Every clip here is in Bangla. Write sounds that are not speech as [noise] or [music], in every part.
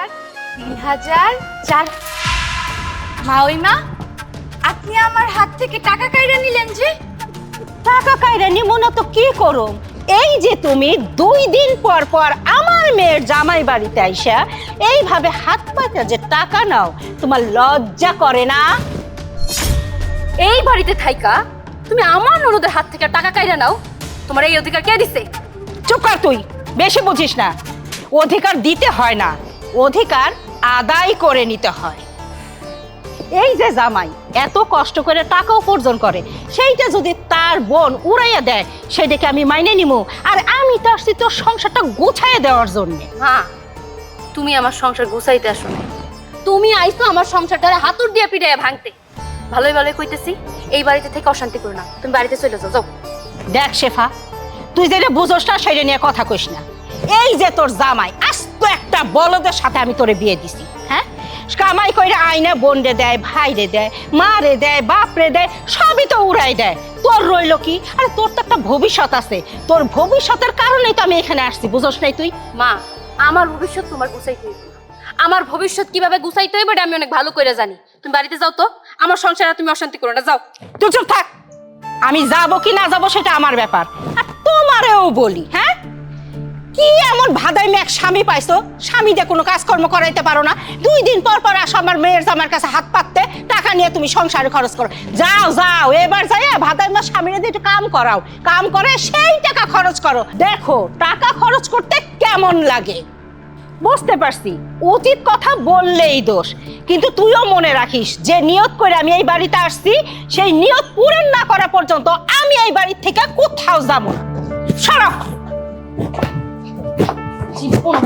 হাজার তিন হাজার চার মা ওই মা আপনি আমার হাত থেকে টাকা কাইরা নিলেন যে? টাকা কাইরা নিব না তো কি করুম এই যে তুমি দুই দিন পর পর আমার মেয়ের জামাই বাড়িতে আইসা এইভাবে হাত পাতা যে টাকা নাও তোমার লজ্জা করে না? এই বাড়িতে থাইকা তুমি আমার ননদের হাত থেকে টাকা কাইরা নাও তোমার এই অধিকার কে দিছে? চুপ কর তুই বেশি বুঝিস না। অধিকার দিতে হয় না। অধিকার আদায় করে নিতে হয়। এই যে জামাই এত কষ্ট করে টাকা উপার্জন করে সেইটা যদি তার বোন উড়াইয়া দেয় সেটাকে আমি মাইনে নিমু। আর আমি তো আসছি তোর সংসারটা গোছাইয়া দেওয়ার জন্যে। মা তুমি আমার সংসার গুছাইতে আসো না। তুমি আইছো আমার সংসারটারে হাতুর দিয়ে পিটাইয়া ভাঙতে। ভালোই ভালোই কইতেছি এই বাড়িতে থেকে অশান্তি করো না। তুমি বাড়িতে চলে যাও যাও। দেখ শেফা তুই যেটা বুঝোস না সেটা নিয়ে কথা কইস না। এই যে তোর জামাই আস্ত একটা বলদের সাথে আমি তোরে বিয়ে দিছি হ্যাঁ? কামাই কইরা আইনা বোনরে দেয় ভাইরে দেয় মারে দেয় বাপরে দেয় সবই তো উড়াই দেয়। তোর রইল কি? আরে তোর তো একটা ভবিষ্যৎ আছে। তোর ভবিষ্যতের কারণেই তো আমি এখানে আসছি বুঝোস নাই তুই? মা আমার ভবিষ্যৎ তোমার গুছাইতে হইবে আমার ভবিষ্যৎ কীভাবে গুছাইতে হইবে এটা আমি অনেক ভালো করে জানি। তুমি বাড়িতে যাও তো আমার সংসারে তুমি অশান্তি করো না যাও। তুই চুপ থাক। আমি যাব কি না যাব সেটা আমার ব্যাপার। আর তোমারেও বলি হ্যাঁ? কি এমন ভাদাই মেয়ে এক স্বামী পাইছো? স্বামী দিয়ে কোনো কাজকর্ম করাইতে পারো না। দুই দিন পর পর আসো আমার মেয়ের জামার কাছে হাত পাততে, টাকা নিয়ে তুমি সংসারে খরচ করো। যাও যাও, এবার যাই ভাদাই মা স্বামীর দিয়ে একটু কাম করাও। কাম করে সেই টাকা খরচ করো। দেখো, টাকা খরচ করতে কেমন লাগে? বুঝতে পারছি, উচিত কথা বললেই দোষ। কিন্তু তুইও মনে রাখিস, যে নিয়ত করে আমি এই বাড়িতে আসছি, সেই নিয়ত পূরণ না করা পর্যন্ত আমি এই বাড়ি থেকে কোথাও যাব না। সরব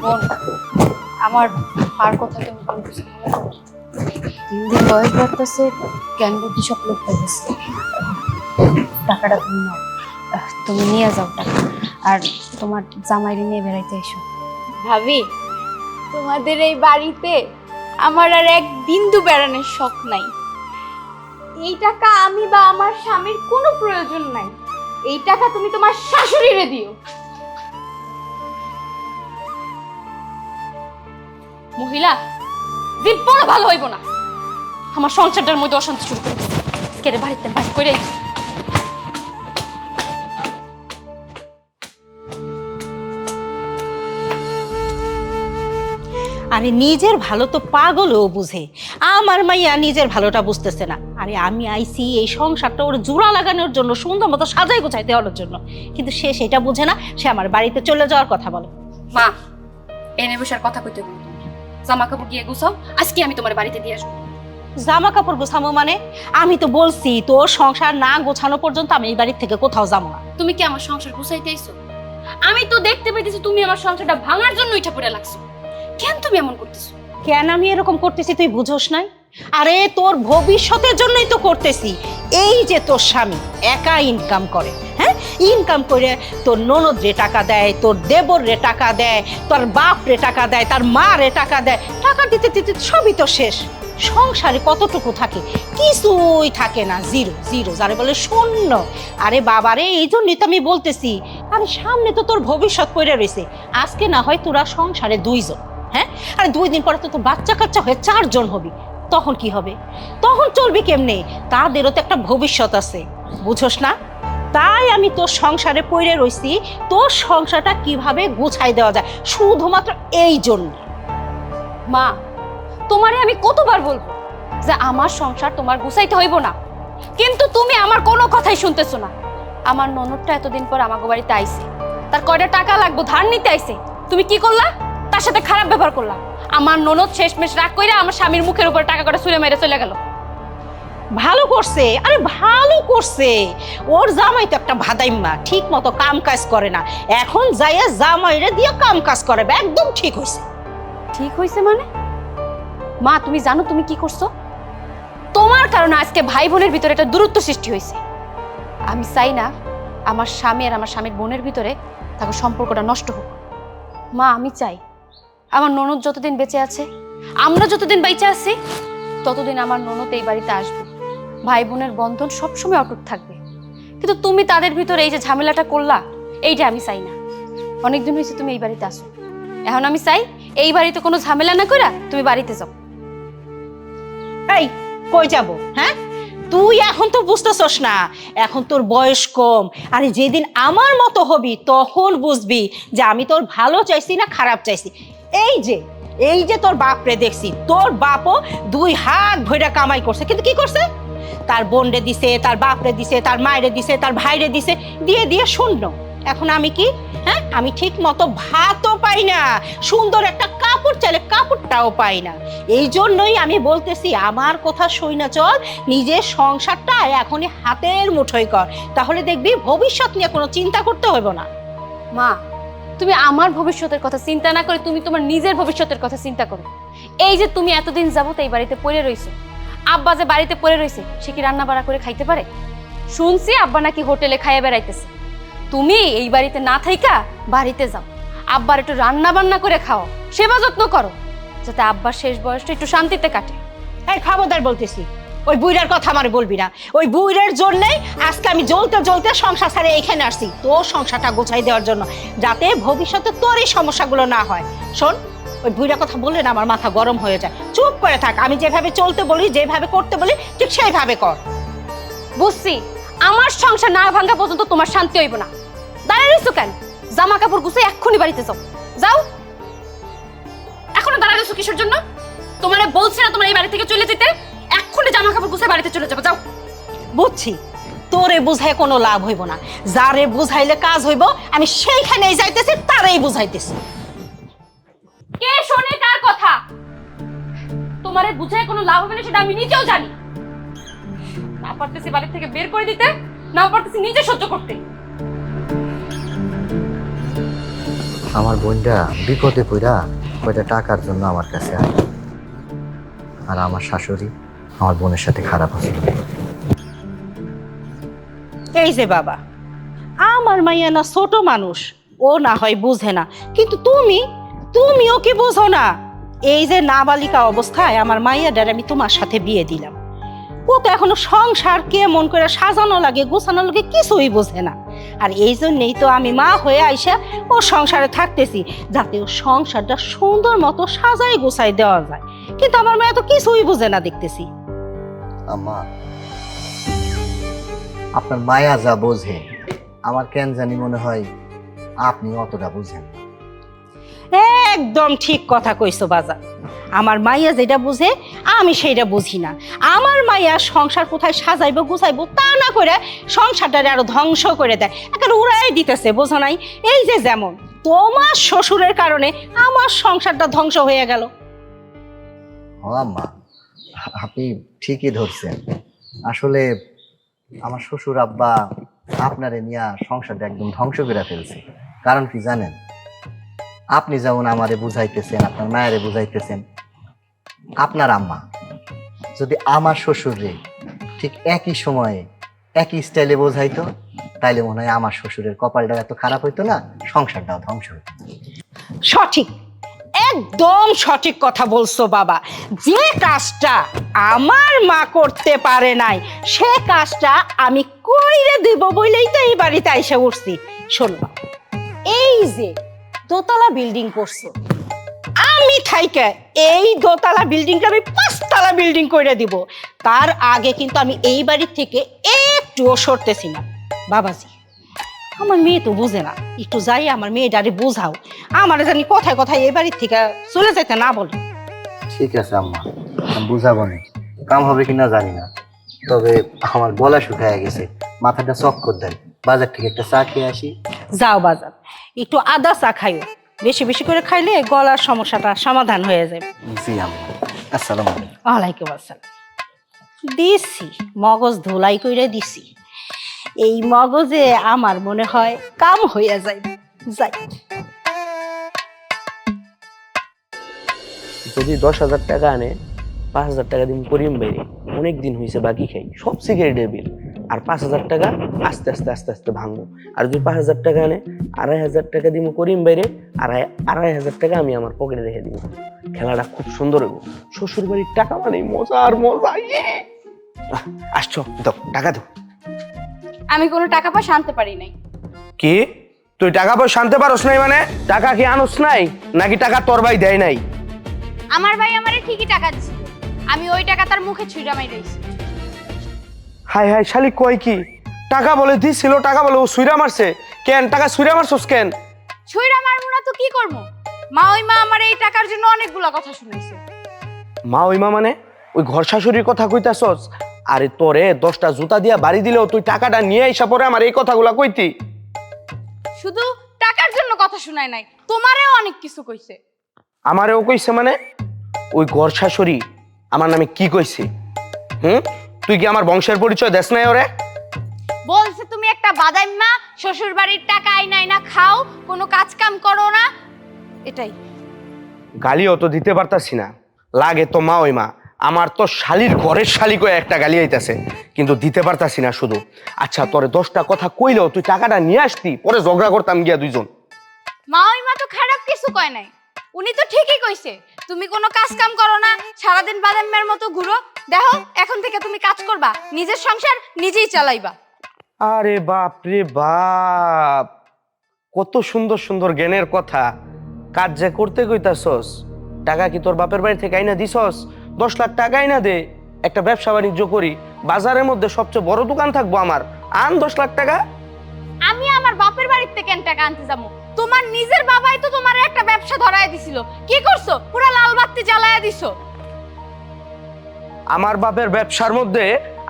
বোন আমার আর কথা তুমি কোনো কিছু মনে করো বয়স বাড়তেছে, জ্ঞান বুদ্ধি সব লোক পাইতেছে টাকাটা তুমি নাও। তুমি নিয়ে যাও টাকা। আর তোমার জামাইরে নিয়ে বেড়াইতে এসো। ভাবি, তোমাদের এই বাড়িতে আমার আর এক বিন্দু বেড়ানোর শখ নাই। এই টাকা আমি বা আমার স্বামীর কোনো প্রয়োজন নাই। এই টাকা তুমি তোমার শাশুড়িরে দিও। মহিলা দিব্য ভালো হইব না। আমার সংসারটার মধ্যে অশান্তি শুরু করে বাড়িতে বাড়ি করে আরে নিজের ভালো তো পাগলও বুঝে। আমার মাইয়া নিজের ভালোটা বুঝতেছে না। আরে আমি আইছি এই সংসারটা ওর জোড়া লাগানোর জন্য সুন্দর মতো সাজাই গোছাই দেওয়ার জন্য। কিন্তু সে সেটা বুঝে না সে আমার বাড়িতে চলে যাওয়ার কথা বলে। মা এনে বসার কথা কইতে জামা কাপড় গিয়ে গুছাও আজকে আমি তোমার বাড়িতে দিয়ে আসব। জামা কাপড় গোছামো মানে? আমি তো বলছি তোর সংসার না গোছানো পর্যন্ত আমি এই বাড়ির থেকে কোথাও যাব না। তুমি কি আমার সংসার গুছাইতে আইছো? আমি তো দেখতে পাইতেছি তুমি আমার সংসারটা ভাঙার জন্য ইচ্ছা পড়ে লাগছো। কেন তুমি এমন করতেছো? কেন আমি এরকম করতেছি তুই বুঝোস নাই? আরে তোর ভবিষ্যতের জন্যই তো করতেছি। এই যে তোর স্বামী একা ইনকাম করে হ্যাঁ? ইনকাম করে তোর ননদ রে টাকা দেয়, তোর দেবর রে টাকা দেয়, তোর বাপ রে টাকা দেয়, তার মা রে টাকা দেয়। টাকা দিতে দিতে সবই তো শেষ। সংসারে কতটুকু থাকে? কিছুই থাকে না। জিরো জিরো, যারে বলে শূন্য। আরে বাবারে, এই জন্যই তো আমি বলতেছি। আরে সামনে তো তোর ভবিষ্যৎ পড়ে রয়েছে। আজকে না হয় তোরা সংসারে দুইজন। আর দুই দিন পরে তো তোর বাচ্চা কাচ্চা হয়ে চারজন হবি। তখন কি হবে? তখন চলবি কেমনে? তাদেরও তো একটা ভবিষ্যৎ আছে। বুঝোস না? তাই আমি তোর সংসারে পড়ে রইছি। তোর সংসারটা কীভাবে গুছাই দেওয়া যায়? শুধুমাত্র এই জন্য। মা, তোমারে আমি কতবার বলব যে আমার সংসার তোমার গুছাইতে হইব না। কিন্তু তুমি আমার কোনো কথাই শুনতেছো না। আমার ননদটা এতদিন পর আমাকে বাড়িতে আইছে। তার কয়টা টাকা লাগবো, ধার নিতে আইছে। তুমি কি করলা? তার সাথে খারাপ ব্যবহার করলা। আমার ননদ শেষমেশ রাগ কইরা আমার স্বামীর মুখের উপর টাকা করে ছুঁড়ে মেরে চলে গেল। ভালো করছে আরে ভালো করছে। ওর জামাই তো একটা ভাদাইম্মা ঠিক মতো কাম কাজ করে না। এখন যাইয়া জামাইরে দিয়ে কাম কাজ করে একদম ঠিক হয়েছে ঠিক হয়েছে মানে? মা তুমি জানো তুমি কি করছ? তোমার কারণে আজকে ভাই বোনের ভিতরে একটা দূরত্ব সৃষ্টি হয়েছে আমি চাই না আমার স্বামী আর আমার স্বামীর বোনের ভিতরে তাকে সম্পর্কটা নষ্ট হোক। মা আমি চাই আমার ননদ যতদিন বেঁচে আছে, আমরা যতদিন বেঁচে আছি, ততদিন আমার ননদ এই বাড়িতে আসবে। ভাই বোনের বন্ধন সবসময় অটুট থাকবে। কিন্তু তুমি তাদের ভিতরে এই যে ঝামেলাটা করলা, এইটা আমি চাই না। অনেকদিন হয়েছে তুমি এই বাড়িতে আসো। এখন আমি চাই, এই বাড়িতে কোনো ঝামেলা না কইরা তুমি বাড়িতে যাও। এই, কই যাব হ্যাঁ? তুই এখন তো বুঝতেছস না, এখন তোর বয়স কম। আরে যেদিন আমার মতো হবি, তখন বুঝবি যে আমি তোর ভালো চাইছি না খারাপ চাইছি। এই যে এই যে তোর বাপরে দেখছি, তোর বাপও দুই হাত ভইরা কামাই করছে। কিন্তু কি করছে? তার বোনরে দিছে, তার বাপরে দিছে, তার মায়েরে দিছে, তার ভাইরে দিছে, দিয়ে দিয়ে শূন্য। এখন আমি কি? হ্যাঁ আমি ঠিক মতো ভাতও পাই না, সুন্দর একটা কাপড় চাইলে কাপড়টাও পাই না। এই জন্যই আমি বলতেছি, আমার কথা সই না চল, নিজের সংসারটা এখনই হাতের মুঠোয় কর। তাহলে দেখবি ভবিষ্যৎ নিয়ে কোনো চিন্তা করতে হইব না। মা তুমি আমার ভবিষ্যতের কথা চিন্তা না করে তুমি তোমার নিজের ভবিষ্যতের কথা চিন্তা করো। এই যে তুমি এতদিন যাবত এই বাড়িতে পড়ে রইছো, আব্বা যে বাড়িতে পড়ে রইছে, সে কি রান্না বাড়া করে খাইতে পারে? শুনছি আব্বা নাকি হোটেলে খাইয়ে বেড়াইতেছে। তুমি এই বাড়িতে না থাইকা বাড়িতে যাও। আব্বার একটু রান্না বান্না করে খাও, সেবা যত্ন করো, যাতে আব্বার শেষ বয়সটা একটু শান্তিতে কাটে। এই খবরদার বলতেছি ওই বুইরার কথা আমার বলবি না। ওই বুইরের জন্যই আজকে আমি জ্বলতে জ্বলতে সংসার ছাড়ে এখানে আসছি, তোর সংসারটা গোছাই দেওয়ার জন্য, যাতে ভবিষ্যতে তোর এই সমস্যাগুলো না হয়। শোন, ওই বুইরার কথা বললে না আমার মাথা গরম হয়ে যায়। চুপ করে থাক, আমি যেভাবে চলতে বলি, যেভাবে করতে বলি, ঠিক সেইভাবে কর। বুঝছি, আমার সংসার না ভাঙ্গা পর্যন্ত তোমার শান্তি হইব না। দাঁড়ায় রইছো কেন? জামা কাপড় গুছে এক্ষুনি বাড়িতে যাও। যাও। এখনও দাঁড়ায় রইছো কিসের জন্য? তোমারে বলছি না তোমার এই বাড়ি থেকে চলে যেতে। এক্ষুনি জামা কাপড় গুছে বাড়িতে চলে যাবে যাও। বুঝছি তোরে বুঝায় কোনো লাভ হইব না। যারে বুঝাইলে কাজ হইব আমি সেইখানেই যাইতেছি তারেই বুঝাইতেছি। কে শোনে কার কথা? তোমারে বুঝায় কোনো লাভ হবে না সেটা আমি নিজেও জানি। না পারতেছি বাড়ি থেকে বের করে দিতে না পারতেছি নিজে সহ্য করতে। আমার বোনটা বিপদে পড়া কয়টা টাকার জন্য আমার কাছে আয়। আর আমার শাশুড়ি আমার বোনের সাথে খারাপ আচরণ এই যে বাবা, আমার মাইয়া না ছোট মানুষ, ও না হয় বুঝে না। কিন্তু তুমি তুমিও কি বোঝো না। এই যে নাবালিকা অবস্থায় আমার মাইয়াডার আমি তোমার সাথে বিয়ে দিলাম। ও তো এখনও সংসার কে মন করে সাজানো লাগে, গোছানো লাগে, কিছুই বোঝে না। আর এই জন্যেই তো আমি মা হয়ে আইসা ও সংসারে থাকতেছি, যাতে ও সংসারটা সুন্দর মতো সাজাই গোছাই দেওয়া যায়। কিন্তু আমার মায়া তো কিছুই বোঝে না দেখতেছি। আম্মা। আপনার মায়া যা বোঝে আমার কেন জানি মনে হয় আপনি অতটা বুঝেন। একদম ঠিক কথা কইছো বাজার। আমার মাইয়া যেটা বুঝে আমি সেইটা বুঝি না। আমার মাইয়া সংসার কোথায় সাজাইবো গুছাইবো তা না করে সংসারটারে আরও ধ্বংস করে দেয়। একেবারে উড়াই দিতেছে বোঝো নাই? এই যে যেমন তোমার শ্বশুরের কারণে আমার সংসারটা ধ্বংস হয়ে গেল। ও আম্মা। আপনি ঠিকই ধরছেন। আসলে আমার শ্বশুর আব্বা আপনারে নিয়ে সংসারটা একদম ধ্বংস করে ফেলছে। কারণ কি জানেন? আপনি যেমন আমারে বুঝাইতেছেন, আপনার মায়েরে বুঝাইতেছেন, আপনার আম্মা যদি আমার শ্বশুরে ঠিক একই সময়ে, একই স্টাইলে বোঝাইতো, তাইলে মনে হয় আমার শ্বশুরের কপালটা এত খারাপ হইতো না, সংসারটাও ধ্বংস হইতো। সঠিক। একদম সঠিক কথা বলছো, বাবা। যে কাজটা আমার মা করতে পারে নাই, সে কাজটা আমি কইরে দিব বইলেই তো এই বাড়িতে এসে উঠছি। শোনো, এই যে দোতলা বিল্ডিং করছ, আমি থাইকে এই দোতলা বিল্ডিংটা আমি পাঁচতলা বিল্ডিং করে দিব। তার আগে কিন্তু আমি এই বাড়ির থেকে একটুও সরতেছি না। বাবাজি। আমার মেয়ে তো বুঝে না। একটু যাই আমার মেয়েটারে বোঝাও। আমার জানি কথায় কথায় এই বাড়ির থেকে চলে যেতে না বলে। ঠিক আছে আম্মা। আমি বুঝাবো না। কাম হবে কিনা জানি না। তবে আমার গলা শুকায় গেছে। মাথাটা চক্কর দেয় বাজার থেকে একটা চা খেয়ে আসি। যাও বাজার। একটু আদা চা খাইও। বেশি বেশি করে খাইলে গলার সমস্যাটা সমাধান হয়ে যাবে। জি আম্মা। আসসালামু আলাইকুম। ওয়ালাইকুম আসসালাম। দিছি মগজ ধুলাই কইরে দিছি। এই মগজে আমার মনে হয় কাম হইয়া যায় যাই। যদি দশ হাজার টাকা আনে, পাঁচ হাজার টাকা দিন করিম বাইরে, অনেক দিন হয়েছে বাকি খাই, সব সিগারেটের বিল আর পাঁচ হাজার টাকা আস্তে আস্তে আস্তে আস্তে ভাঙবো। আর যদি পাঁচ হাজার টাকা আনে, আড়াই হাজার টাকা দিব করিম বাইরে, আড়াই আড়াই হাজার টাকা আমি আমার পকেটে রেখে দিব খেলাটা খুব সুন্দর হইব। শ্বশুর বাড়ির টাকা মানে মজা আর মজা ইয়ে! আসছো, দাও, টাকা দাও। আমি কোনো টাকা পয়সা আনতে পারি নাই। কে? তুই টাকা পয়সা আনতে পারস নাই মানে? টাকা কি আনস নাই? নাকি টাকা তোর ভাই দেয় নাই? আমার ভাই আমারে ঠিকই টাকা দিছিল আমি ওই টাকা তার মুখে ছুঁড়া রইছি হাই হাই শালি কয় কি? টাকা বলে দিছিল টাকা বলে ও সুইরা মারছে। কেন? টাকা সুইরা মারছস কেন? ছুঁড়া মারবো না তো কি করব? মা ওই মা আমার এই টাকার জন্য অনেকগুলা কথা শুনাইছে। মা ওই মা মানে? ওই ঘর শাশুড়ির কথা কইতাছস? আরে তোরে দশটা জুতা দিয়া বাড়ি দিলেও তুই টাকাটা নিয়ে আইসা পরে আমার এই কথাগুলা কইতি? শুধু টাকার জন্য কথা শুনায় নাই তোমারেও অনেক কিছু কইছে। আমারেও কইছে মানে? ওই ঘর শাশুড়ি আমার নামে কি কইছে? হুম? তুই কি আমার বংশের পরিচয় দেশ নাই ওরে? বলছে তুমি একটা বাদাইম্মা শ্বশুর বাড়ির টাকা আইনা না খাও কোনো কাজ কাম করো না। এটাই। গালিও তো দিতে পারতাছি না। লাগে তো মা ওই মা। আমার তো শালির ঘরের শালি কয়ে একটা গালি আইতাছে কিন্তু দিতে পারতাছি না শুধু। আচ্ছা তোরে দশটা কথা কইলেও তুই টাকাটা নিয়ে আসতি পরে ঝগড়া করতাম গিয়া দুইজন। মা ওই মা তো খারাপ কিছু কয় নাই। উনি তো ঠিকই কইছে তুমি কোনো কাজ কাম করো না সারাদিন বাদামের মতো ঘুরো। দেখো এখন থেকে তুমি কাজ করবা নিজের সংসার নিজেই চালাইবা। আরে বাপ রে বাপ কত সুন্দর সুন্দর জ্ঞানের কথা। কাজ যে করতে কইতাছস টাকা কি তোর বাপের বাড়ি থেকে আইনা দিছস? দশ লাখ টাকা আইনা দে একটা ব্যবসা বাণিজ্য করি বাজারের মধ্যে সবচেয়ে বড় দোকান থাকব আমার। আন দশ লাখ টাকা। আমি আমার বাপের বাড়ির থেকে কেন টাকা আনতে যাব। তোমার নিজের বাবাই তো তোমার একটা ব্যবসা ধরায় দিছিল। কি করছ? পুরো লাল বাতি জ্বালায় দিছো। আমার বাপের ব্যবসার মধ্যে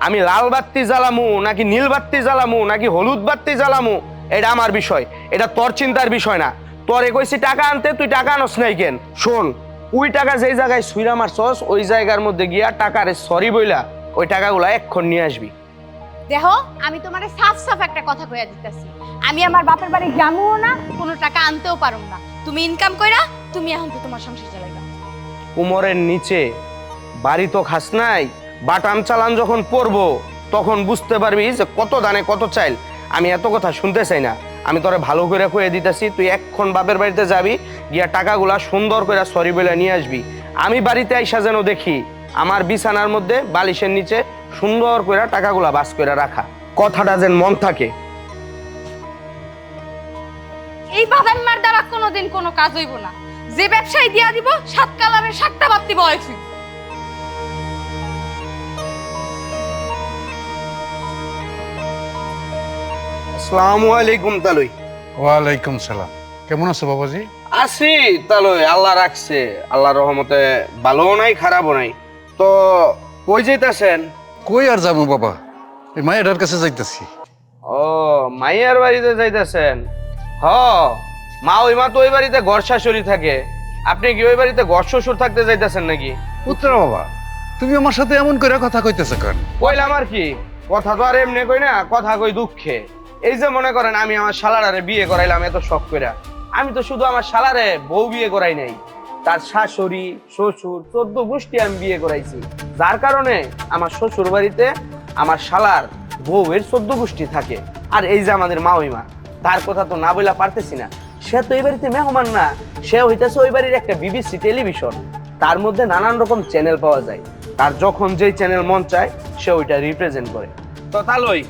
আমি লাল বাত্তি জ্বালামু নাকি নীল বাত্তি জ্বালামু নাকি হলুদ বাতি জ্বালামু এটা আমার বিষয়। এটা তোর চিন্তার বিষয় না। তোর কইছি টাকা আনতে তুই টাকা আনস নাই কেন? শোন ওই টাকা যেই জায়গায় সুইরা মারছস ওই জায়গার মধ্যে গিয়া টাকারে সরি বইলা ওই টাকাগুলা এক্ষণ নিয়ে আসবি। দেখো আমি তোমারে সাফ সাফ একটা কথা কইয়া দিতেছি। আমি আমার বাপের বাড়ি যাব না কোনো টাকা আনতেও পারো না। তুমি ইনকাম কইরা তুমি এখন তো তোমার সংসার চালাইবা। কুমোরের নিচে বাড়ি তো খাস নাই বাটাম চালান যখন পড়ব তখন বুঝতে পারবি যে কত দানে কত চাইল। আমি এত কথা শুনতে চাই না। আমি তোরে ভালো করে কয়ে দিতেছি, তুই এক্ষণ বাপের বাড়িতে যাবি, গিয়া টাকাগুলা সুন্দর করে সরি বলে নিয়ে আসবি। আমি বাড়িতে আইসা যেন দেখি, আমার বিছানার মধ্যে বালিশের নিচে সুন্দর করে টাকাগুলা বাস করে রাখা। কথাটা যেন মন থাকে। এই বাদাম্মার দ্বারা কোনোদিন কোনো কাজ হইব না। যে ব্যবসায় দিয়া দিব, সাত কালারের সাতটা বাতি বয়সী আসসালামু আলাইকুম তালুই। ওয়ালাইকুম সালাম। কেমন আছো বাবাজি? আছি তালই আল্লাহ রাখছে। আল্লাহ রহমতে ভালোও নাই খারাপও নাই। তো কই যাইতাছেন? কই আর যাব বাবা? এই মায়ের কাছে যাইতেছি। ও মাইয়ার বাড়িতে যাইতাছেন? হ মা ওই মা তো ওই বাড়িতে ঘর শাশুড়ি থাকে। আপনি কি ওই বাড়িতে ঘর শ্বশুর থাকতে যাইতাছেন নাকি? পুত্র বাবা তুমি আমার সাথে এমন করে কথা কইতেছ কেন? কইলাম আর কি কথা তো আর এমনি কই না কথা কই দুঃখে। এই যে মনে করেন আমি আমার শালারে বিয়ে করাইলাম, এত শখ করে আমি তো শুধু আমার শালারে বউ বিয়ে করাই নাই, তার শাশুড়ি, শ্বশুর, চোদ্দ গোষ্ঠী আমি বিয়ে করাইছি। যার কারণে আমার শ্বশুর বাড়িতে আমার শালার বউয়ের চোদ্দ গোষ্ঠী থাকে। আর এই যে আমাদের মা ওই তার কথা তো না বইলা পারতেছি না। সে তো এই বাড়িতে মেহমান না, সে হইতেছে ওই বাড়ির একটা বিবিসি টেলিভিশন। তার মধ্যে নানান রকম চ্যানেল পাওয়া যায়। তার যখন যেই চ্যানেল মন চায়, সে ওইটা রিপ্রেজেন্ট করে। তো তাহলেই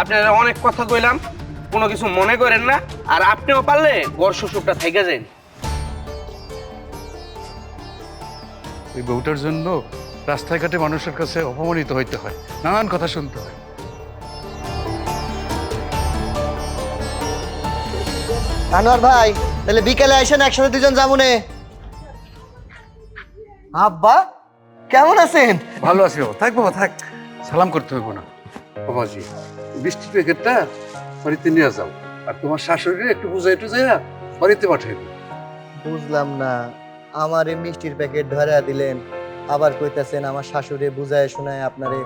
আপনারা অনেক কথা কইলাম কোনো কিছু মনে করেন না আর আপনিও পারলে গড় শ্বশুরটা থেকে যান। ওই বউটার জন্য রাস্তায় ঘাটে মানুষের কাছে অপমানিত হইতে হয় নানান কথা শুনতে হয়। আনোয়ার ভাই তাহলে বিকেলে আসেন একসাথে দুজন যাবুনে আব্বা কেমন আছেন? ভালো আছি বাবা থাক বাবা থাক। সালাম করতে হইব না। বাবাজি বৃষ্টি প্যাকেটটা বাড়িতে নিয়ে যাও। আর তোমার শাশুড়ি একটু বুঝাই টুজাইয়া বাড়িতে পাঠাইবে। বুঝলাম না। আমার এই মিষ্টির প্যাকেট ধরা দিলেন। আবার কইতাছেন আমার শাশুড়ি বুঝায় শোনায় আপনারে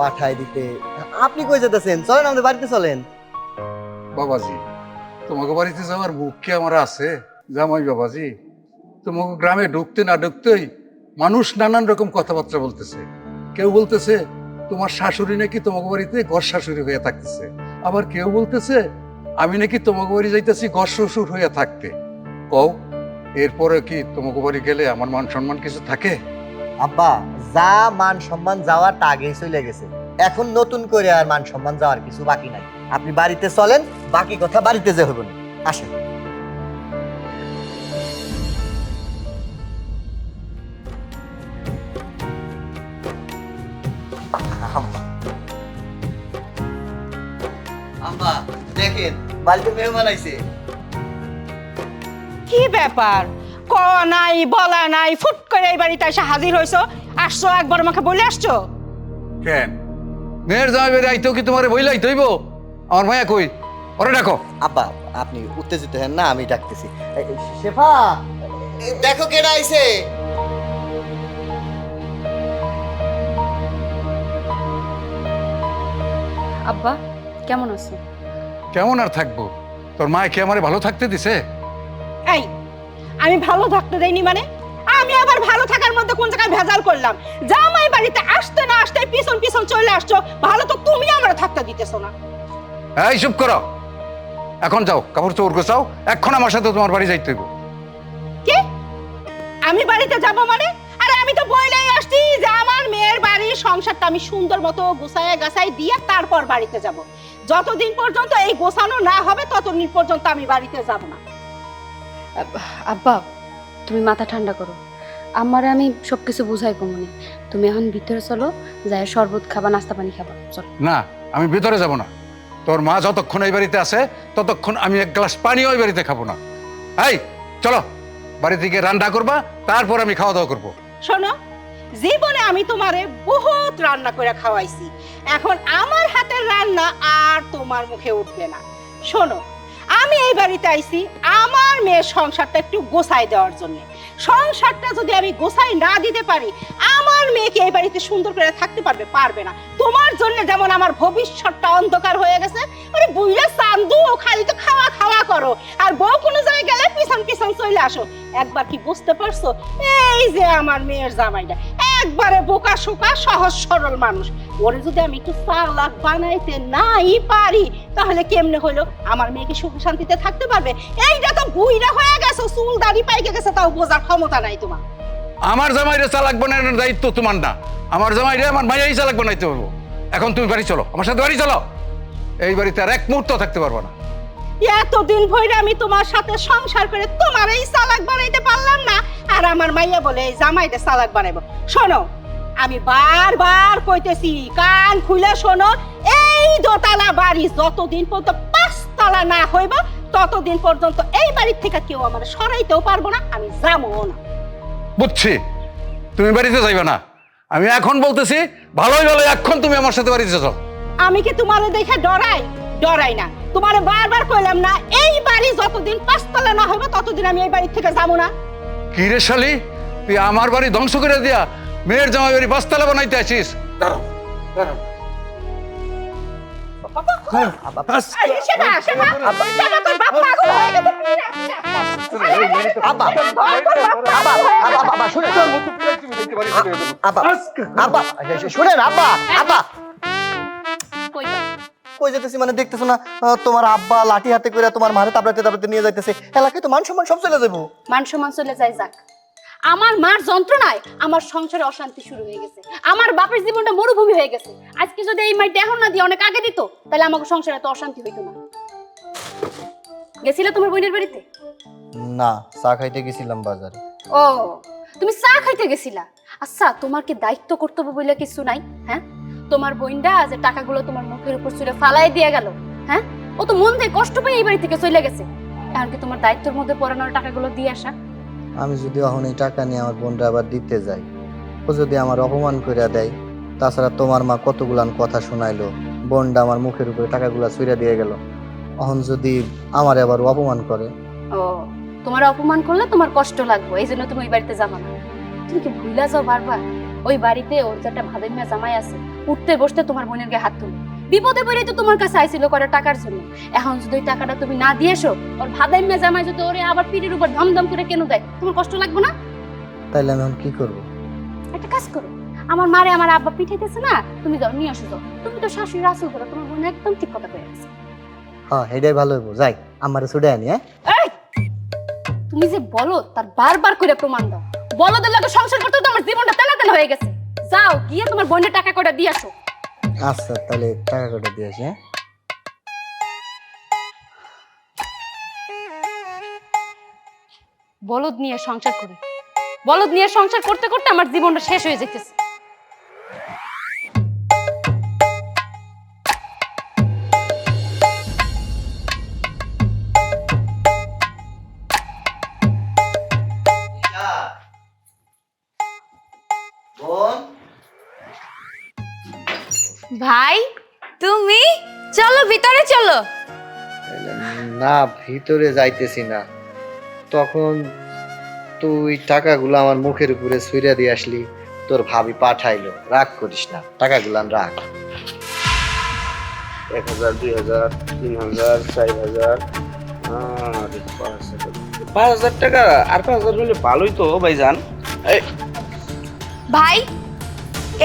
পাঠায় দিতে। আপনি কই যেতেছেন চলেন আমাদের বাড়িতে চলেন। বাবাজি তোমাকে বাড়িতে যাওয়ার মুখ কি আমার আছে? জামাই বাবাজি তোমাকে গ্রামে ঢুকতে না ঢুকতেই মানুষ নানান রকম কথাবার্তা বলতেছে। কেউ বলতেছে তোমার শাশুড়ি নাকি তোমাকে বাড়িতে ঘর শাশুড়ি হয়ে থাকতেছে। আবার কেউ বলতেছে, আমি নাকি তোমাকে বাড়ি যাইতেছি ঘর শ্বশুর হয়ে থাকতে। কও, এরপরে কি তোমাকে বাড়ি গেলে আমার মান সম্মান কিছু থাকে? আব্বা, যা মান সম্মান যাওয়ার তা আগেই চলে গেছে। এখন নতুন করে আর মান সম্মান যাওয়ার কিছু বাকি নাই। আপনি বাড়িতে চলেন, বাকি কথা বাড়িতে যে হবে না। আসেন। দেখেন বাড়িতে মেহমান আইছে। কি ব্যাপার? ক নাই বলা নাই ফুট করে এই বাড়িতে এসে হাজির হইছো আসছো একবার আমাকে বলে আসছো? কেন? মেয়ের জামাই বেড়ে আইতেও কি তোমার বইলাই তৈব আমার মায়া কই? ওরে ডাকো। আব্বা আপনি উত্তেজিত হেন না আমি ডাকতেছি। এই, এই, শেফা দেখো কেডা আইছে। আব্বা কেমন আছো? কেমন আর থাকব? তোর মায় কি আমারে ভালো থাকতে দিছে? এই আমি ভালো থাকতে দেইনি মানে? আমি আবার ভালো থাকার মধ্যে কোন জায়গায় ভেজাল করলাম? জামাই বাড়িতে আসতে না আসতে পিছন পিছন চলে আসছো ভালো তো তুমি আমরা থাকতে দিতেছো না। এই চুপ করো। এখন যাও কাপড় চোর গোছাও এখন আমার সাথে তোমার বাড়ি যাইতে হইব। কি? আমি বাড়িতে যাব মানে? আরে আমি তো বইলেই আসছি যে আমার মেয়ের বাড়ির সংসারটা আমি সুন্দর মতো গোছায় গাছাই দিয়ে তারপর বাড়িতে যাব। যতদিন পর্যন্ত এই গোছানো না হবে ততদিন পর্যন্ত আমি বাড়িতে যাব না। আব্বা তুমি মাথা ঠান্ডা করো। আমারে আমি সবকিছু বুঝাই কমনি তুমি এখন ভিতরে চলো যাই শরবত খাবা নাস্তা পানি খাবা। চলো। না আমি ভিতরে যাব না। তোর মা যতক্ষণ এই বাড়িতে আছে ততক্ষণ আমি এক গ্লাস পানিও এই বাড়িতে খাব না। এই চলো বাড়ি থেকে রান্না করবা তারপর আমি খাওয়া দাওয়া করব। শোনো জীবনে আমি তোমারে বহুত রান্না করে খাওয়াইছি। এখন আমার হাতের রান্না আর তোমার মুখে উঠবে না। শোনো, আমি এই বাড়িতে আইছি, আমার মেয়ের সংসারটা একটু গোছায় দেওয়ার জন্য। সংসারটা যদি আমি গোছাই না দিতে পারি, আমার মেয়েকে এই বাড়িতে সুন্দর করে থাকতে পারবে পারবে না। তোমার জন্য যেমন আমার ভবিষ্যৎটা অন্ধকার হয়ে গেছে আরে বুইরা চান্দু খালি তো খাওয়া খাওয়া করো। আর বউ কোনো জায়গায় গেলে পিছন পিছন চলে আসো। একবার কি বুঝতে পারছ? এই যে আমার মেয়ের জামাইটা, একবারে বোকা শোকা, সহজ সরল মানুষ। ওরে যদি আমি একটু চালাক বানাইতে নাই পারি, তাহলে কেমনে হলো? আমার মেয়েকে সুখ শান্তিতে থাকতে পারবে? এইটা তো বুইরা হয়ে গেছে, চুল দাড়ি পাইকে গেছে, তাও বোঝার ক্ষমতা নাই তোমার। আমার জামাইরে চালাক বানানোর দায়িত্ব তোমার না। আমার জামাইরে আমার মাইয়াই চালাক বানাইতে পারব এখন তুমি বাড়ি চলো আমার সাথে বাড়ি চলো। এই বাড়িতে আর এক মুহূর্ত থাকতে পারব না। এতদিন ভইরা আমি তোমার সাথে সংসার করে তোমার এই চালাক বানাইতে পারলাম না আর আমার মাইয়া বলে এই জামাইটা চালাক বানাইবো। শোনো আমি বারবার কইতেছি কান খুলে শোনো এই দোতলা বাড়ি যতদিন পর্যন্ত পাঁচতলা না হইব ততদিন পর্যন্ত এই বাড়ির থেকে কেউ আমার সরাইতেও পারব না আমি যাব না। বুঝছি। তুমি বাড়িতে যাইবে না। আমি এখন বলতেছি ভালোই ভালো এখন তুমি আমার সাথে বাড়িতে চলো আমি কি তোমার দেখে ডরাই? ডরাই না। তোমার বারবার কইলাম না এই বাড়ি যতদিন পাঁচতলা না হইব ততদিন আমি এই বাড়ির থেকে যাব না। কি রে শালি? তুই আমার বাড়ি ধ্বংস করে দিয়া মেয়ের জামাই বাড়ি বাসতলা বানাইতে আছিস দাঁড়াও দাঁড়াও। শুনেন আব্বা আব্বা কই যেতেছি মানে দেখতেছো না তোমার আব্বা লাঠি হাতে করে তোমার মারে তাবড়াতে তাবড়াতে নিয়ে যাইতেছে। এলাকায় তো মান সম্মান সব চলে যাব মান সম্মান চলে যায় যাক। আমার মার যন্ত্রণায় আমার সংসারে অশান্তি শুরু হয়ে গেছে। আমার বাপের জীবনটা মরুভূমি হয়ে গেছে। আজকে যদি এই মাইটা এখন না দিয়ে অনেক আগে দিত তাহলে আমাকে সংসারে তো অশান্তি হইতো না। গেছিলে তোমার বোনের বাড়িতে? না চা খাইতে গেছিলাম বাজারে। ও তুমি চা খাইতে গেছিলা? আচ্ছা তোমার কি দায়িত্ব কর্তব্য বলে কিছু নাই হ্যাঁ? তোমার বোনটা যে টাকাগুলো তোমার মুখের উপর চুলে ফালাই দিয়ে গেল হ্যাঁ? ও তো মন থেকে কষ্ট পেয়ে এই বাড়ি থেকে চলে গেছে। এখন কি তোমার দায়িত্বের মধ্যে পড়ানোর টাকাগুলো দিয়ে আসা? আমি যদি এখন এই টাকা নিয়ে আমার বোনটা আবার দিতে যাই, ও যদি আমার অপমান করে দেয়, তাছাড়া তোমার মা কতগুলান কথা শোনাইলো, বোনটা আমার মুখের উপরে টাকাগুলা ছুঁড়ে দিয়ে গেল। এখন যদি আমার আবার অপমান করে? ও, তোমার অপমান করলে তোমার কষ্ট লাগবে, এই জন্য তুমি ওই বাড়িতে যাবা না। তুমি কি ভুলা যাও বারবার? ওই বাড়িতে ওর যে একটা ভাদের মেয়ে জামাই আছে, উঠতে বসতে তোমার বোনের গায়ে হাত তুলে। বিপদে পড়ে তো তোমার কাছে আইছিল করে টাকার জন্য। এখন যদি ওই টাকাটা তুমি না দিয়ে এসো ওর ভাদের মেয়ে জামাই যদি ওরে আবার পিঠের উপর ধমধম করে কেন দেয়? তোমার কষ্ট লাগবে না? তাইলে আমি এখন কি করব? একটা কাজ করো। আমার মারে আমার আব্বা পিঠাইতেছে না তুমি যাও নিয়ে আসো যাও। তুমি তো শাশুড়ি আসল করো তোমার বোন একদম ঠিক কথা কয়ে আছে হ্যাঁ এটাই ভালো হইব। যাই আমার ছুটে আনি হ্যাঁ? তুমি যে বলো তার বারবার করে প্রমাণ দাও। বলো দিলে তো সংসার করতে তো আমার জীবনটা তেনা তেনা হয়ে গেছে। যাও গিয়ে তোমার বোনের টাকা করে দিয়ে আসো। আচ্ছা তাহলে টাকা কটা দিয়ে হ্যাঁ? বলদ নিয়ে সংসার করি। বলদ নিয়ে সংসার করতে করতে আমার জীবনটা শেষ হয়ে যেতেছে ভাই তুমি? চলো ভিতরে চলো। না ভিতরে যাইতেছি না। তখন তুই টাকাগুলো আমার মুখের উপরে ছুঁড়ে দিয়ে আসলি তোর ভাবি পাঠাইলো রাগ করিস না টাকাগুলো রাখ। এক হাজার দুই হাজার তিন হাজার চার হাজার। পাঁচ হাজার টাকা আর পাঁচ হাজার হলে ভালোই তো ভাইজান। এই। ভাই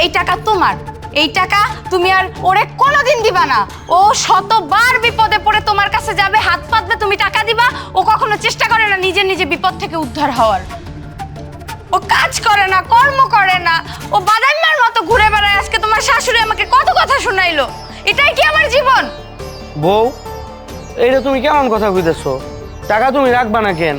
এই টাকা তোমার। এই টাকা তুমি আর ওরে কোনোদিন দিবা না। ও শতবার বিপদে পড়ে তোমার কাছে যাবে, হাত পাতবে তুমি টাকা দিবা, ও কখনো চেষ্টা করে না নিজে নিজে বিপদ থেকে উদ্ধার হওয়ার। ও কাজ করে না, কর্ম করে না। ও বাদাইমার মতো ঘুরে বেড়ায় আজকে তোমার শাশুড়ি আমাকে কত কথা শোনাইলো। এটাই কি আমার জীবন? বউ, এইটা তুমি কেমন কথা কইতেছো? টাকা তুমি রাখবা না কেন?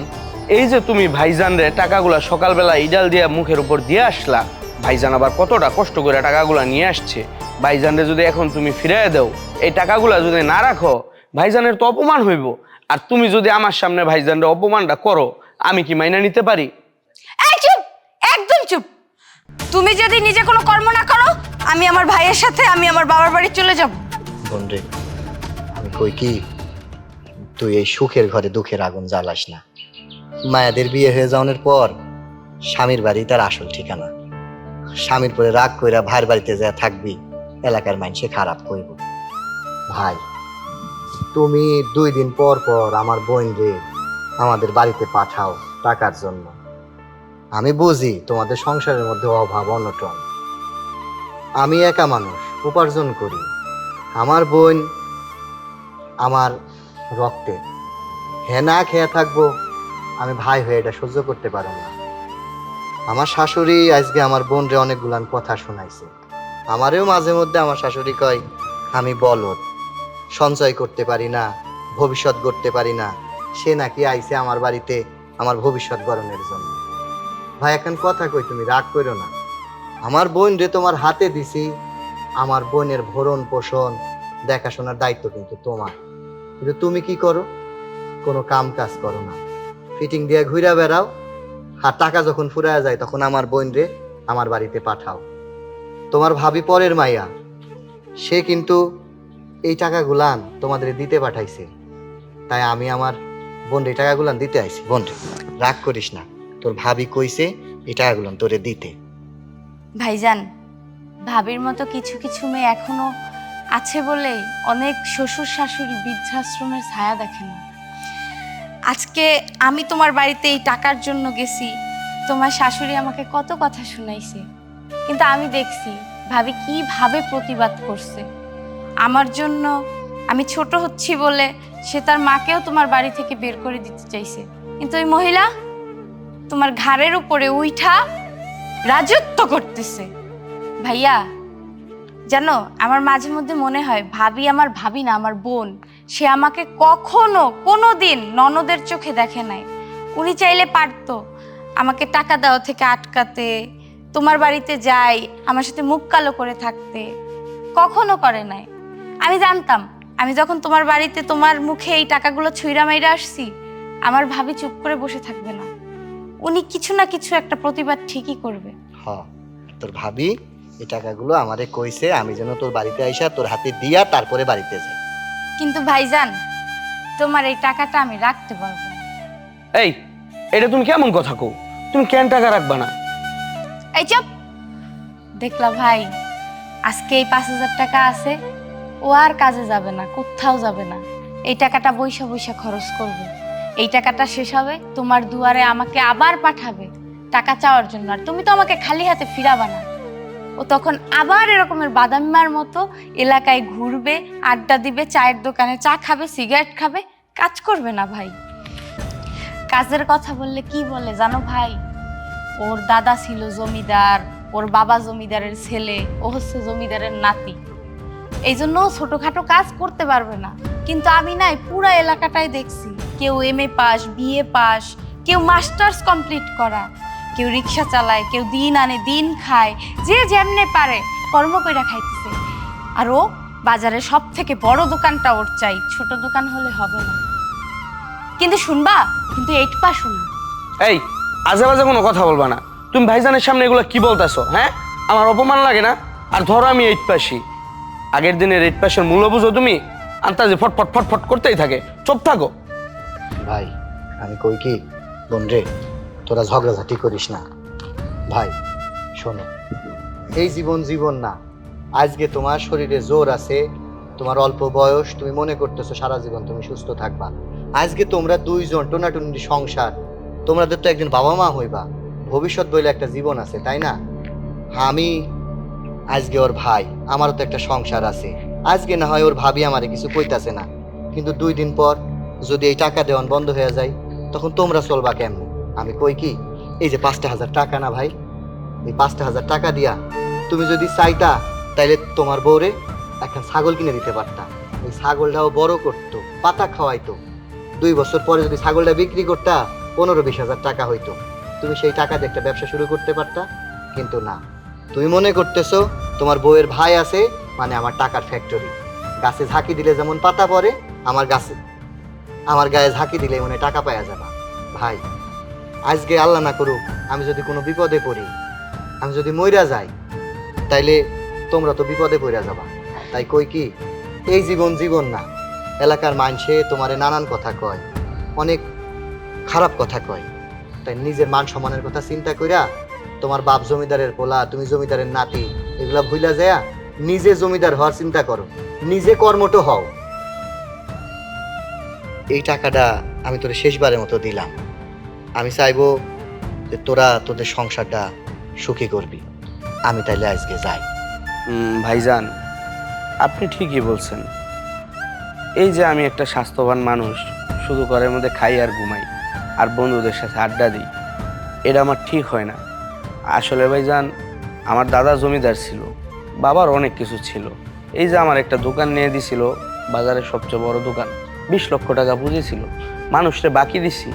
এই যে তুমি ভাইজান রে, টাকাগুলা সকালবেলা ইডাল দিয়া মুখের উপর দিয়ে আসলা। ভাইজান আবার কতটা কষ্ট করে টাকাগুলা নিয়ে আসছে? ভাইজান রে যদি এখন তুমি ফিরিয়ে দাও এই টাকাগুলা যদি না রাখো ভাইজানের তো অপমান হইব। আর তুমি যদি আমার সামনে ভাইজান রে অপমানটা করো আমি কি মাইনা নিতে পারি? এই চুপ! একদম চুপ! তুমি যদি নিজে কোনো কর্ম না করো আমি আমার ভাইয়ের সাথে আমি আমার বাবার বাড়ি চলে যাব। বোন রে আমি কই কি? তুই এই সুখের ঘরে দুঃখের আগুন জ্বালাস না। মায়াদের বিয়ে হয়ে যাওয়ার পর স্বামীর বাড়ি তার আসল ঠিকানা। স্বামীর পরে রাগ কইরা ভাইয়ের বাড়িতে যা থাকবি, এলাকার মানুষে খারাপ কইব। ভাই, তুমি দুই দিন পর পর আমার বোন রে আমাদের বাড়িতে পাঠাও টাকার জন্য। আমি বুঝি তোমাদের সংসারের মধ্যে অভাব, অনটন। আমি একা মানুষ, উপার্জন করি। আমার বোন আমার রক্তে। হে না খেয়ে থাকব, আমি ভাই হয়ে এটা সহ্য করতে পারো না। আমার শাশুড়ি আজকে আমার বোন রে অনেকগুলান কথা শোনাইছে। আমারেও মাঝে মধ্যে আমার শাশুড়ি কয়, আমি বলদ, সঞ্চয় করতে পারি না, ভবিষ্যৎ গড়তে পারি না, সে নাকি আইছে আমার বাড়িতে আমার ভবিষ্যৎ গরমের জন্য। ভাই, এখন কথা কই, তুমি রাগ করো না। আমার বোন রে তোমার হাতে দিছি, আমার বোনের ভরণ পোষণ, দেখাশোনার দায়িত্ব কিন্তু তোমার। কিন্তু তুমি কি করো? কোনো কাম কাজ করো না। ফিটিং দিয়ে ঘুরে বেড়াও আর টাকা যখন ফুরায় যায়, তখন আমার বোন রে আমার বাড়িতে পাঠাও। তোমার ভাবি পরের মাইয়া। সে কিন্তু এই টাকাগুলান তোমাদের দিতে পাঠাইছে। তাই আমি আমার বোন এই টাকাগুলান দিতে আইছি। বোন রাগ করিস না। তোর ভাবি কইছে এই টাকাগুলান তোরে দিতে। ভাইজান, ভাবির মতো কিছু কিছু মেয়ে এখনও আছে বলে অনেক শ্বশুর শাশুড়ি বৃদ্ধাশ্রমের ছায়া দেখে না। আজকে আমি তোমার বাড়িতে এই টাকার জন্য গেছি। তোমার শাশুড়ি আমাকে কত কথা শুনাইছে। কিন্তু আমি দেখছি, ভাবি কীভাবে প্রতিবাদ করছে। আমার জন্য আমি ছোট হচ্ছি বলে সে তার মাকেও তোমার বাড়ি থেকে বের করে দিতে চাইছে। কিন্তু ওই মহিলা তোমার ঘাড়ের উপরে উইঠা রাজত্ব করতেছে। ভাইয়া, জানো, আমার মাঝে মধ্যে মনে হয় ভাবি আমার ভাবি না, আমার বোন। সে আমাকে কখনো কোনো দিন ননদের চোখে দেখে নাই। উনি চাইলে পারতো আমাকে টাকা দেওয়া থেকে আটকাতে, তোমার বাড়িতে যাই, আমার সাথে মুখ কালো করে থাকতে। কখনো করে নাই। আমি জানতাম, আমি যখন তোমার বাড়িতে তোমার মুখে এই টাকাগুলো ছুঁড়া মাইরা আসছি, আমার ভাবি চুপ করে বসে থাকবে না। উনি কিছু না কিছু একটা প্রতিবাদ ঠিকই করবে। হ, তোর ভাবি, এই টাকাগুলো আমারে কইছে, আমি যেন তোর বাড়িতে আইসা তোর হাতে দিয়া তারপরে বাড়িতে যাই। কিন্তু ভাইজান তোমার এই টাকাটা আমি রাখতে পারব। না। এই এটা তুমি কেমন কথা কও? তুমি কেন টাকা রাখবা না? এই চুপ! দেখলা ভাই আজকে এই পাঁচ হাজার টাকা আছে ও আর কাজে যাবে না কোথাও যাবে না। এই টাকাটা বৈশা বৈশা খরচ করবে। এই টাকাটা শেষ হবে তোমার দুয়ারে আমাকে আবার পাঠাবে। টাকা চাওয়ার জন্য আর তুমি তো আমাকে খালি হাতে ফিরাবা না। ও তখন আবার এরকমের বাদামিমার মতো এলাকায় ঘুরবে, আড্ডা দিবে, চায়ের দোকানে চা খাবে, সিগারেট খাবে, কাজ করবে না ভাই। কাজের কথা বললে কি বলে জানো ভাই? ওর দাদা ছিল জমিদার, ওর বাবা জমিদারের ছেলে, ও হচ্ছে জমিদারের নাতি। এই জন্য ছোটখাটো কাজ করতে পারবে না। কিন্তু আমি নাই পুরা এলাকাটাই দেখছি। কেউ M A pass BA pass, কেউ মাস্টার্স কমপ্লিট করা। কেউ রিক্সা চালায় কেউ দিন আনে দিন খায় যে যেমনে পারে কর্ম কইরা খাইতেছে। আর ও বাজারে সব থেকে বড় দোকানটা ওর চাই ছোট দোকান হলে হবে না। কিন্তু শুনবা কিন্তু এইট পা শোনা এই আজে বাজে কোনো কথা বলবা না। তুমি ভাইজানের সামনে এগুলো কি বলতেছো হ্যাঁ? আমার অপমান লাগে না? আর ধরো আমি এইট পাসি আগের দিনের এইট পাসের মূল্য বুঝো তুমি? আন্তাজে ফটফট ফটফট করতেই থাকে। চুপ থাকো। ভাই আমি কই কি? বোন রে তোরা ঝগড়াঝাটি করিস না। ভাই, শোনো, এই জীবন জীবন না। আজকে তোমার শরীরে জোর আছে, তোমার অল্প বয়স, তুমি মনে করতেছো সারা জীবন তুমি সুস্থ থাকবা। আজকে তোমরা দুইজন টোনাটুনি সংসার, তোমাদের তো একদিন বাবা মা হইবা। ভবিষ্যৎ বলে একটা জীবন আছে, তাই না? আমি, আজকে ওর ভাই, আমারও তো একটা সংসার আছে। আজকে না হয় ওর ভাবি আমারে কিছু কইতাছে না। কিন্তু দুই দিন পর যদি এই টাকা দেওয়ান বন্ধ হয়ে যায়, তখন তোমরা চলবা কেমন? আমি কই কি? এই যে পাঁচটা হাজার টাকা না ভাই? এই পাঁচটা হাজার টাকা দিয়া তুমি যদি চাইতা, তাইলে তোমার বউরে একটা ছাগল কিনে দিতে পারতা। ওই ছাগলটাও বড় করতো, পাতা খাওয়াইতো। দুই বছর পরে যদি ছাগলটা বিক্রি করতা, পনেরো বিশ হাজার টাকা হইতো। তুমি সেই টাকা দিয়ে একটা ব্যবসা শুরু করতে পারতা, কিন্তু না। তুমি মনে করতেছো, তোমার বউয়ের ভাই আছে মানে আমার টাকার ফ্যাক্টরি গাছে ঝাঁকি দিলে যেমন পাতা পড়ে, আমার গাছে আমার গায়ে ঝাঁকি দিলে মনে টাকা পাওয়া যাবে। ভাই আজকে আল্লাহ না করুক, আমি যদি কোনো বিপদে পড়ি, আমি যদি মইরা যাই, তাইলে তোমরা তো বিপদে পড়ে যাবা। তাই কই কি, এই জীবন জীবন না, এলাকার মানুষে তোমারে নানান কথা কয়, অনেক খারাপ কথা কয়। তাই নিজের মান সম্মানের কথা চিন্তা কইরা তোমার বাপ জমিদারের পোলা, তুমি জমিদারের নাতি, এগুলা ভুইলা যায় নিজে জমিদার হওয়ার চিন্তা করো, নিজে কর্মঠ হও। এই টাকাটা আমি তোর শেষবারের মতো দিলাম। আমি চাইব যে তোরা তোদের সংসারটা সুখী করবি। আমি তাইলে আজকে যাই। ভাইজান, আপনি ঠিকই বলছেন। এই যে আমি একটা স্বাস্থ্যবান মানুষ, শুধু ঘরের মধ্যে খাই আর ঘুমাই, আর বন্ধুদের সাথে আড্ডা দিই, এটা আমার ঠিক হয় না। আসলে ভাইজান, আমার দাদা জমিদার ছিল, বাবার অনেক কিছু ছিল। এই যে আমার একটা দোকান নিয়ে দিছিল, বাজারের সবচেয়ে বড় দোকান, বিশ লক্ষ টাকা পুঁজি ছিল মানুষরে বাকি দিছি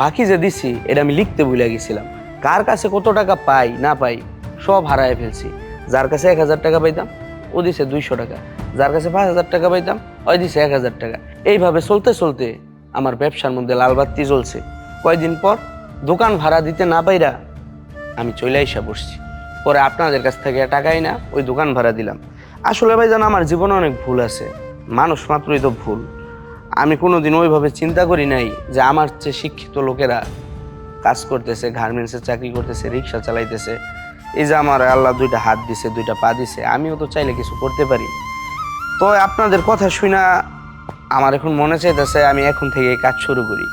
বাকি যে দিছি, এটা আমি লিখতে ভুলে গেছিলাম। কার কাছে কত টাকা পাই, না পাই, সব হারায় ফেলছি। যার কাছে এক হাজার টাকা পাইতাম, ও দিছে দুইশো টাকা। যার কাছে পাঁচ হাজার টাকা পাইতাম, ওই দিছে এক হাজার টাকা। এইভাবে চলতে চলতে আমার ব্যবসার মধ্যে লাল বাতি জ্বলছে। কয়দিন পর দোকান ভাড়া দিতে না পাইরা আমি চলে আইসা বসছি। পরে আপনাদের কাছ থেকে টাকাই না ওই দোকান ভাড়া দিলাম। আসলে ভাই জান আমার জীবনে অনেক ভুল আছে। মানুষ মাত্রই তো ভুল। আমি কোনোদিন ওইভাবে চিন্তা করি নাই যে আমার চেয়ে শিক্ষিত লোকেরা কাজ করতেছে গার্মেন্টসে চাকরি করতেছে, রিক্সা চালাইতেছে। এই যে আমার আল্লাহ দুইটা হাত দিছে, দুইটা পা দিছে, আমিও তো চাইলে কিছু করতে পারি। তো আপনাদের কথা শুনা আমার এখন মনে চাইতেছে আমি এখন থেকে এই কাজ শুরু করি।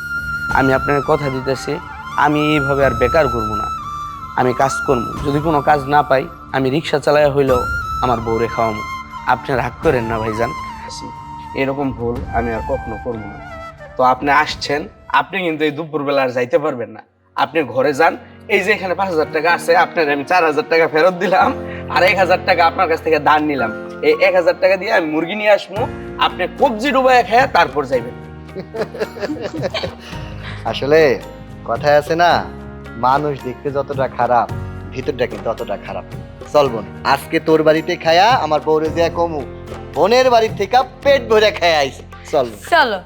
আমি আপনার কথা দিতেছি, আমি এইভাবে আর বেকার করব না। আমি কাজ করব, যদি কোনো কাজ না পাই, আমি রিক্সা চালাই হইলেও আমার বউরে খাওয়াবো। আপনি রাগ করেন না ভাইজান। এরকম ভুল আমি আর কখনো করব না। তো আপনি আসছেন, আপনি কিন্তু এই দুপুরবেলা আর যাইতে পারবেন না। আপনি ঘরে যান, এই যে এখানে পাঁচ হাজার টাকা আছে, আপনার আমি চার হাজার টাকা ফেরত দিলাম আর এক হাজার টাকা আপনার কাছ থেকে দান নিলাম। এই এক হাজার টাকা দিয়ে আমি মুরগি নিয়ে আসব, আপনি কবজি ডুবাই খেয়ে তারপর যাইবেন। [laughs] আসলে কথায় আছে না, মানুষ দেখতে যতটা খারাপ, ভিতরটা কিন্তু ততটা খারাপ। চল বোন, আজকে তোর বাড়িতে খায়া আমার বউরে দেয়া কমু। বোনের বাড়ি থেকে পেট ভরে খেয়ে আইস চলো। চলো